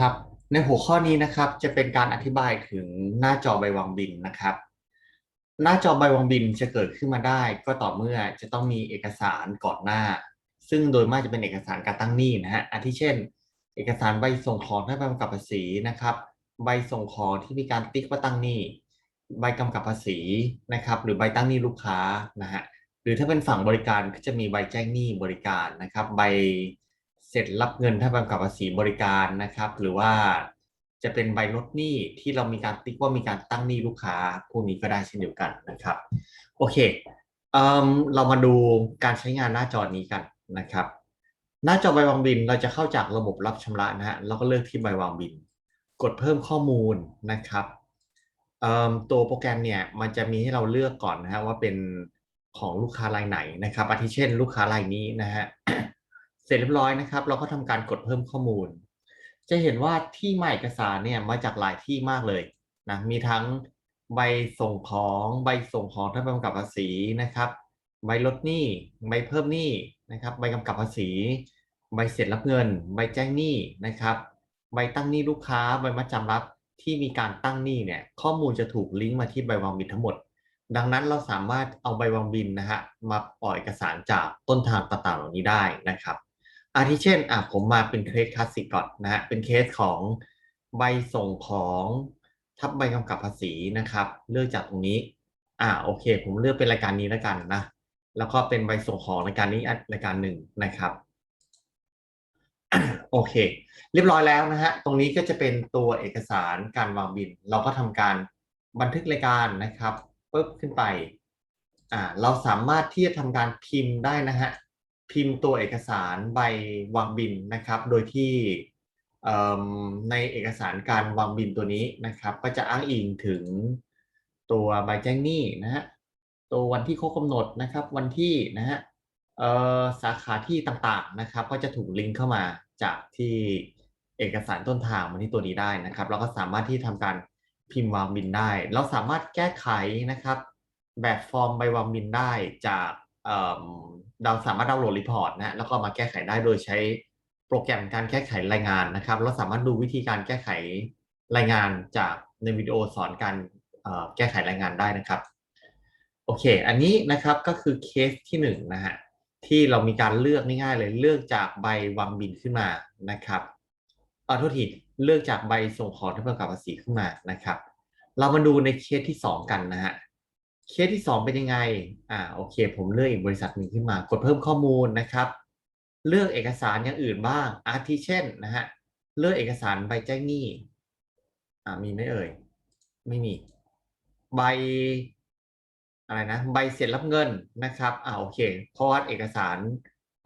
ครับในหัวข้อนี้นะครับจะเป็นการอธิบายถึงหน้าจอใบวางบินนะครับ หน้าจอใบวางบินจะเกิดขึ้นมาได้ ก็ต่อเมื่อจะต้องมีเอกสารก่อนหน้า ซึ่งโดยมากจะเป็นเอกสารการตั้งหนี้นะฮะอาทิเช่น เอกสารใบส่งของให้ใบกำกับภาษีนะครับ ใบส่งของที่มีการติ๊กว่าตั้งหนี้ใบกำกับภาษีนะครับ หรือใบตั้งหนี้ลูกค้านะฮะหรือถ้าเป็นฝั่งบริการก็จะมีใบแจ้งหนี้บริการนะครับ ใบ เสร็จรับเงินถ้าบกำกับภาษีบริการนะครับ หรือว่าจะเป็นใบลดหนี้ที่เรามีการติ๊กว่ามีการตั้งหนี้ลูกค้าพวกนี้ก็ได้เช่นเดียวกันนะครับ โอเคเอ่อเรามาดูการใช้งานหน้าจอนี้กันนะครับ หน้าจอใบวางบินเราจะเข้าจากระบบรับชำระนะฮะเราก็เลือกที่ใบวางบิน กดเพิ่มข้อมูลนะครับเอ่อตัวโปรแกรมเนี่ยมันจะมีให้เราเลือกก่อนนะฮะว่าเป็นของลูกค้ารายไหนนะครับอาทิเช่น ลูกค้ารายนี้นะฮะ สร็จเรียบร้อยนะครับ เราก็ทำการกดเพิ่มข้อมูล จะเห็นว่าที่มาเอกสารเนี่ยมาจากหลายที่มากเลยนะมีทั้งใบส่งของใบส่งของท่านกำกับภาษีนะครับใบลดหนี้ใบเพิ่มหนี้นะครับ ใบกำกับภาษี ใบเสร็จรับเงิน ใบแจ้งหนี้นะครับ ใบตั้งหนี้ลูกค้าใบมัดจำรับที่มีการตั้งหนี้เนี่ยข้อมูลจะถูกลิงก์มาที่ใบวางบินทั้งหมด ดังนั้นเราสามารถเอาใบวางบินนะฮะมาปล่อยเอกสารจากต้นทางต่างๆเหล่านี้ได้นะครับ อาทิเช่นอะผมมาเป็นเคสคลาสสิกก่อนนะฮะเป็นเคสของใบส่งของทับใบกำกับภาษีนะครับ เลือกจากตรงนี้ อ่าโอเค ผมเลือกเป็นรายการนี้แล้วกันนะแล้วก็เป็นใบส่งของรายการนี้รายการหนึ่งนะครับโอเค เรียบร้อยแล้วนะฮะตรงนี้ก็จะเป็นตัวเอกสารการวางบิน เราก็ทำการบันทึกรายการนะครับปุ๊บขึ้นไปอ่าเราสามารถที่จะทำการพิมพ์ได้นะฮะ พิมพ์ตัวเอกสารใบวางบินนะครับ โดยที่ในเอกสารการวางบินตัวนี้นะครับ ก็จะอ้างอิงถึงตัวใบแจ้งหนี้นะฮะตัววันที่ครบกำหนดนะครับ วันที่นะฮะสาขาที่ต่างๆนะครับ ก็จะถูกลิงก์เข้ามาจากที่เอกสารต้นทางมาที่ตัวนี้ได้นะครับเราก็สามารถที่ทำการพิมพ์วางบินได้ เราสามารถแก้ไขนะครับ แบบฟอร์มใบวางบินได้จาก เราสามารถดาวน์โหลดรีพอร์ตนะแล้วก็มาแก้ไขได้โดยใช้โปรแกรมการแก้ไขรายงานนะครับเราสามารถดูวิธีการแก้ไขรายงานจากในวิดีโอสอนการแก้ไขรายงานได้นะครับโอเค อันนี้นะครับก็คือเคสที่1นนะฮะที่เรามีการเลือกง่ายๆเลยเลือกจากใบวางบินขึ้นมานะครับขอโทษทีเลือกจากใบส่งของที่ประกอบภาษีขึ้นมานะครับ เรามาดูในเคสที่ 2 กันนะฮะ เคสที่ 2 เป็นยังไง อ่า โอเค ผมเลือกอีกบริษัทหนึ่งขึ้นมา กดเพิ่มข้อมูลนะครับ เลือกเอกสารอย่างอื่นบ้าง อาทิเช่นนะฮะ เลือกเอกสารใบแจ้งหนี้ อ่า มีไหมเอ่ย ไม่มี ใบ อะไรนะ ใบเสร็จรับเงินนะครับ อ่า โอเค เพราะว่าเอกสาร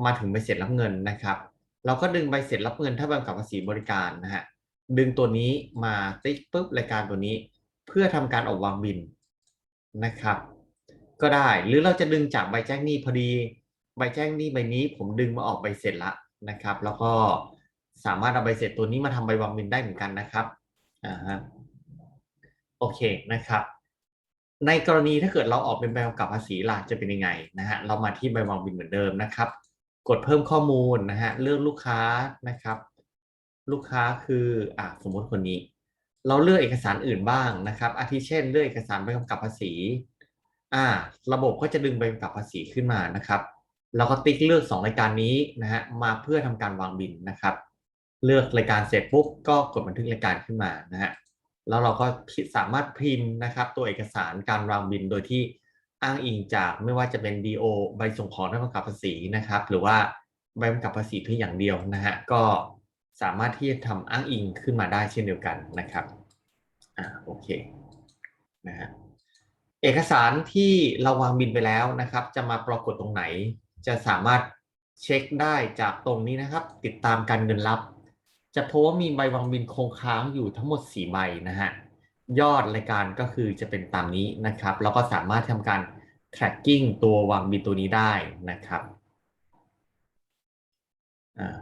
มาถึงใบเสร็จรับเงินนะครับ เราก็ดึงใบเสร็จรับเงิน ถ้าบกำกับภาษีบริการนะฮะ ดึงตัวนี้มาติ๊กปุ๊บรายการตัวนี้ เพื่อทำการออกวางบิน นะครับ ก็ได้หรือเราจะดึงจากใบแจ้งหนี้พอดี ใบแจ้งหนี้ใบนี้ ผมดึงมาออกใบเสร็จละนะครับ แล้วก็สามารถเอาใบเสร็จตัวนี้มาทำใบวางบินได้เหมือนกันนะครับอ่าฮะโอเคนะครับ ในกรณีถ้าเกิดเราออกเป็นใบกำกับภาษีล่ะจะเป็นยังไงนะฮะเรามาที่ใบวางบินเหมือนเดิมนะครับ กดเพิ่มข้อมูลนะฮะเลือกลูกค้านะครับ ลูกค้าคืออ่าสมมติคนนี้ เราเลือกเอกสารอื่นบ้างนะครับ อาทิเช่น เลือกเอกสารใบกำกับภาษี อ่า ระบบก็จะดึงใบกำกับภาษีขึ้นมานะครับเราก็ติ๊กเลือก 2 รายการนี้นะฮะ มาเพื่อทำการวางบินนะครับ เลือกรายการเสร็จปุ๊บก็กดบันทึกรายการขึ้นมานะฮะ แล้วเราก็สามารถพิมพ์นะครับ ตัวเอกสารการวางบินโดยที่อ้างอิงจากไม่ว่าจะเป็น DO ใบส่งของใบกำกับภาษีนะครับ หรือว่าใบกำกับภาษีเพียงอย่างเดียวนะฮะ ก็ สามารถที่จะทำอ้างอิงขึ้นมาได้เช่นเดียวกันนะครับอ่าโอเคนะฮะเอกสารที่เราวางบินไปแล้วนะครับ จะมาปรากฏตรงไหน จะสามารถเช็คได้จากตรงนี้นะครับ ติดตามการเงินรับ จะพบว่ามีใบวางบินคงค้างอยู่ทั้งหมด 4 ใบนะฮะยอดรายการก็คือจะเป็นตามนี้นะครับแล้วก็สามารถทำการ tracking ตัววางบินตัวนี้ได้นะครับอ่า